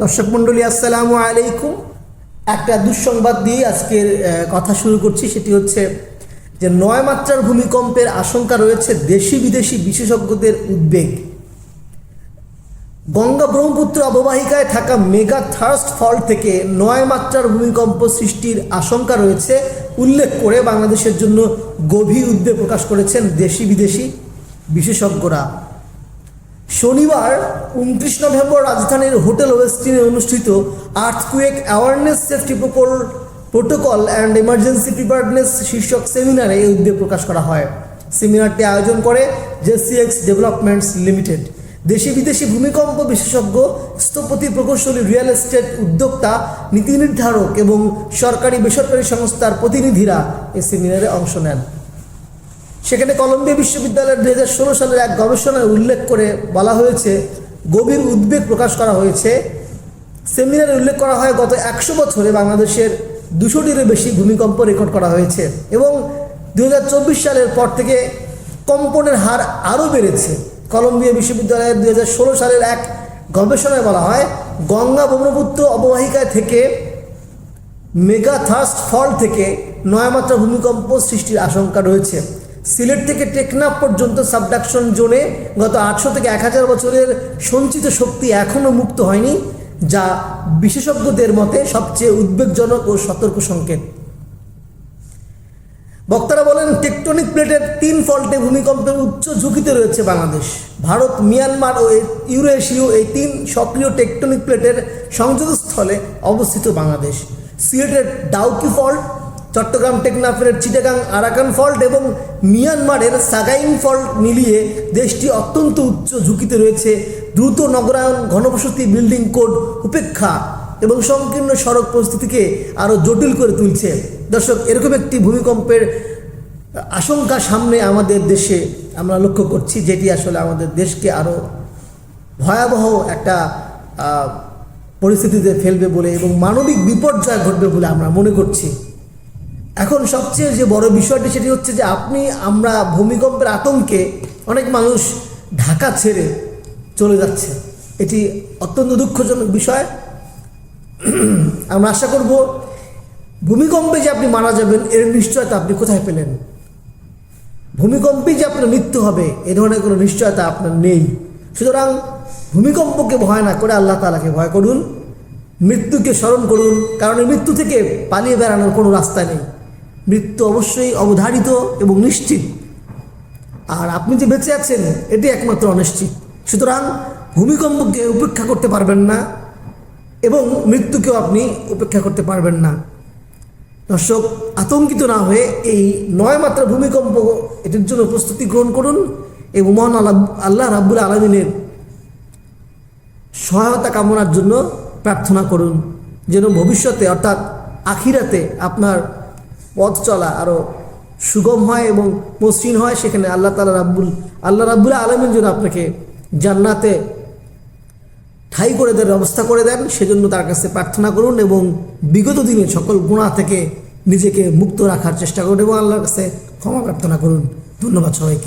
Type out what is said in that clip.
দর্শক মণ্ডলী, আসসালামু আলাইকুম। একটা দুঃসংবাদ দিয়ে আজকের কথা শুরু করছি। সেটি হচ্ছে যে নয় মাত্রার ভূমিকম্পের আশঙ্কা রয়েছে দেশি বিদেশি বিশেষজ্ঞদের উদ্বেগ। গঙ্গা ব্রহ্মপুত্র অববাহিকায় থাকা মেগা থার্স্ট ফল থেকে নয় মাত্রার ভূমিকম্প সৃষ্টির আশঙ্কা রয়েছে, উল্লেখ করে বাংলাদেশের জন্য গভীর উদ্বেগ প্রকাশ করেছেন দেশি বিদেশি বিশেষজ্ঞরা। শনিবার উনত্রিশ নভেম্বর রাজধানীর হোটেল ওয়েস্টিনে অনুষ্ঠিত earthquake awareness safety protocol and emergency preparedness শীর্ষক সেমিনারে এই উদ্বেগ প্রকাশ করা হয়। সেমিনারটি আয়োজন করে জেসিএক্স ডেভেলপমেন্টস লিমিটেড। দেশি বিদেশি ভূমিকম্প বিশেষজ্ঞ, স্থপতি প্রকৌশলী, রিয়েল এস্টেট উদ্যোক্তা, নীতি নির্ধারক এবং সরকারি বেসরকারি সংস্থার প্রতিনিধিরা এই সেমিনারে অংশ নেন। সেখানে কলম্বিয়া বিশ্ববিদ্যালয়ের দু হাজার ষোলো সালের এক গবেষণায় উল্লেখ করে বলা হয়েছে, গভীর উদ্বেগ প্রকাশ করা হয়েছে। সেমিনারে উল্লেখ করা হয়, গত একশো বছরে বাংলাদেশের দুশোটিরও বেশি ভূমিকম্প রেকর্ড করা হয়েছে এবং দু হাজার চব্বিশ সালের পর থেকে কম্পনের হার আরও বেড়েছে। কলম্বিয়া বিশ্ববিদ্যালয়ের দু সালের এক গবেষণায় বলা হয়, গঙ্গা ব্রহ্মপুত্র অববাহিকায় থেকে মেগা থার্স্ট ফল থেকে নয় মাত্রা ভূমিকম্প সৃষ্টির আশঙ্কা রয়েছে। সিলেট থেকে টেকনাফ পর্যন্ত সাবডাকশন জোনে গত আটশো থেকে এক হাজার বছরের সঞ্চিত শক্তি এখনও মুক্ত হয়নি, যা বিশেষজ্ঞদের মতে সবচেয়ে উদ্বেগজনক ও সতর্ক সংকেত। বক্তারা বলেন টেকটনিক প্লেটের তিন ফল্টে ভূমিকম্পের উচ্চ ঝুঁকিতে রয়েছে বাংলাদেশ। ভারত, মিয়ানমার ও ইউরেশীয় এই তিন সক্রিয় টেকটনিক প্লেটের সংযোগস্থলে অবস্থিত বাংলাদেশ। সিলেটের ডাউকি ফল্ট চট্টগ্রাম টেকনাফের চিটাগাং, আরাকান ফল্ট এবং মিয়ানমারের সাগাইন ফল্ট মিলিয়ে দেশটি অত্যন্ত উচ্চ ঝুঁকিতে রয়েছে। দ্রুত নগরায়ন, ঘনবসতি, বিল্ডিং কোড উপেক্ষা এবং সংকীর্ণ সড়ক পরিস্থিতিকে আরও জটিল করে তুলছে। দর্শক, এরকম একটি ভূমিকম্পের আশঙ্কা সামনে আমাদের দেশে আমরা লক্ষ্য করছি, যেটি আসলে আমাদের দেশকে আরও ভয়াবহ একটা পরিস্থিতিতে ফেলবে বলে এবং মানবিক বিপর্যয় ঘটবে বলে আমরা মনে করছি। এখন সবচেয়ে যে বড় বিষয়টি সেটি হচ্ছে যে আপনি, আমরা ভূমিকম্পের আতঙ্কে অনেক মানুষ ঢাকা ছেড়ে চলে যাচ্ছে। এটি অত্যন্ত দুঃখজনক বিষয়। আমরা আশা করব ভূমিকম্পে যে আপনি মারা যাবেন, এর নিশ্চয়তা আপনি কোথায় পেলেন? ভূমিকম্পে যে আপনার মৃত্যু হবে, এ ধরনের কোনো নিশ্চয়তা আপনার নেই। সুতরাং ভূমিকম্পকে ভয় না করে আল্লাহ তালাকে ভয় করুন, মৃত্যুকে স্মরণ করুন, কারণ মৃত্যু থেকে পালিয়ে বেড়ানোর কোনো রাস্তা নেই। মৃত্যু অবশ্যই অবধারিত এবং নিশ্চিত। আর আপনি যে বেঁচে আছেন, এটি একমাত্র অনিশ্চিত। সুতরাং ভূমিকম্পকে উপেক্ষা করতে পারবেন না এবং মৃত্যুকেও আপনি উপেক্ষা করতে পারবেন না। দর্শক, আতঙ্কিত না হয়ে এই নয় মাত্রা ভূমিকম্প এটির জন্য প্রস্তুতি গ্রহণ করুন এবং মহান আল্লাহ আল্লাহ রাব্বুল আলমিনের সহায়তা কামনার জন্য প্রার্থনা করুন। যেন ভবিষ্যতে, অর্থাৎ আখিরাতে আপনার পথ চলা আরও সুগম হয় এবং মসৃণ হয়, সেখানে আল্লাহ তালা রাব্বুল, আল্লাহ রাব্বুল আলমের জন্য আপনাকে জান্নাতে ঠাই করে দেওয়ার ব্যবস্থা করে দেন, সেজন্য তার কাছে প্রার্থনা করুন এবং বিগত দিনে সকল গুণা থেকে নিজেকে মুক্ত রাখার চেষ্টা করুন এবং আল্লাহর কাছে ক্ষমা প্রার্থনা করুন। ধন্যবাদ সবাইকে।